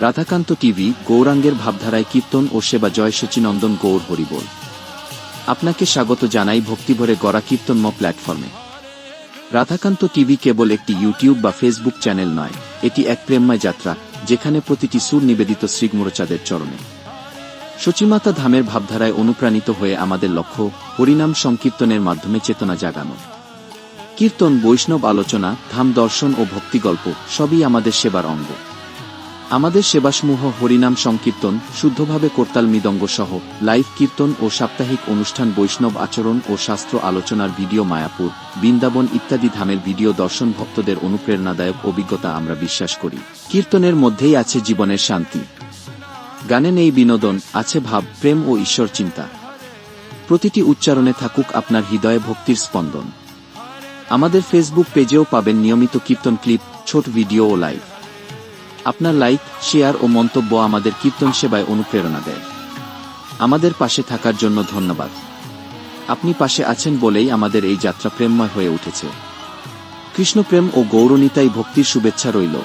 Radhakanta TV, গৌরাঙ্গের ভাবধারায় কীর্তন ও সেবা জয় সচিনন্দন গৌর হরিবোল। আপনাকে স্বাগত জানাই ভক্তিভরে গড়া কীর্তনম প্ল্যাটফর্মে। রাধাকান্ত টিভি কেবল একটি ইউটিউব বা ফেসবুক চ্যানেল নয়, এটি এক প্রেমময় যাত্রা, যেখানে প্রতিটি সুর নিবেদিত শ্রীগুমরচাঁদের চরণে। সচিমাতা ধামের ভাবধারায় অনুপ্রাণিত হয়ে আমাদের লক্ষ্য, হরিনাম সংকীর্তনের মাধ্যমে চেতনা জাগানো। কীর্তন, বৈষ্ণব আলোচনা, ধাম দর্শন ও ভক্তিগল্প সবই আমাদের সেবার অঙ্গ। আমাদের সেবাসমূহ হরিনাম সংকীর্তন, শুদ্ধভাবে করতাল মৃদঙ্গ সহ লাইভ কীর্তন ও সাপ্তাহিক অনুষ্ঠান বৈষ্ণব আচরণ ও শাস্ত্র আলোচনার ভিডিও মায়াপুর, বৃন্দাবন ইত্যাদি ধামের ভিডিও দর্শন ভক্তদের অনুপ্রেরণাদায়ক অভিজ্ঞতা আমরা বিশ্বাস করি। কীর্তনের মধ্যেই আছে জীবনের শান্তি। গানে নেই বিনোদন, আছে ভাব, প্রেম ও ঈশ্বর চিন্তা। প্রতিটি উচ্চারণে থাকুক আপনার হৃদয়ে ভক্তির স্পন্দন। আমাদের ফেসবুক পেজেও পাবেন নিয়মিত কীর্তন ক্লিপ, ছোট ভিডিও ও লাইভ। আপনার লাইক, শেয়ার ও মন্তব্য আমাদের কীর্তন সেবায় অনুপ্রেরণা দেয়। আমাদের পাশে থাকার জন্য ধন্যবাদ। আপনি পাশে আছেন বলেই আমাদের এই যাত্রা প্রেমময় হয়ে উঠেছে। কৃষ্ণপ্রেম ও গৌরনীতাই ভক্তির শুভেচ্ছা রইল।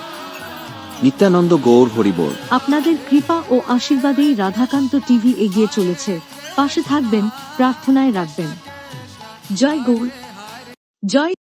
নিত্যানন্দ গৌর হরিবোল। আপনাদের কৃপা ও আশীর্বাদেই রাধাকান্ত টিভি এগিয়ে চলেছে। পাশে থাকবেন, প্রার্থনায় রাখবেন। জয় গৌর। জয়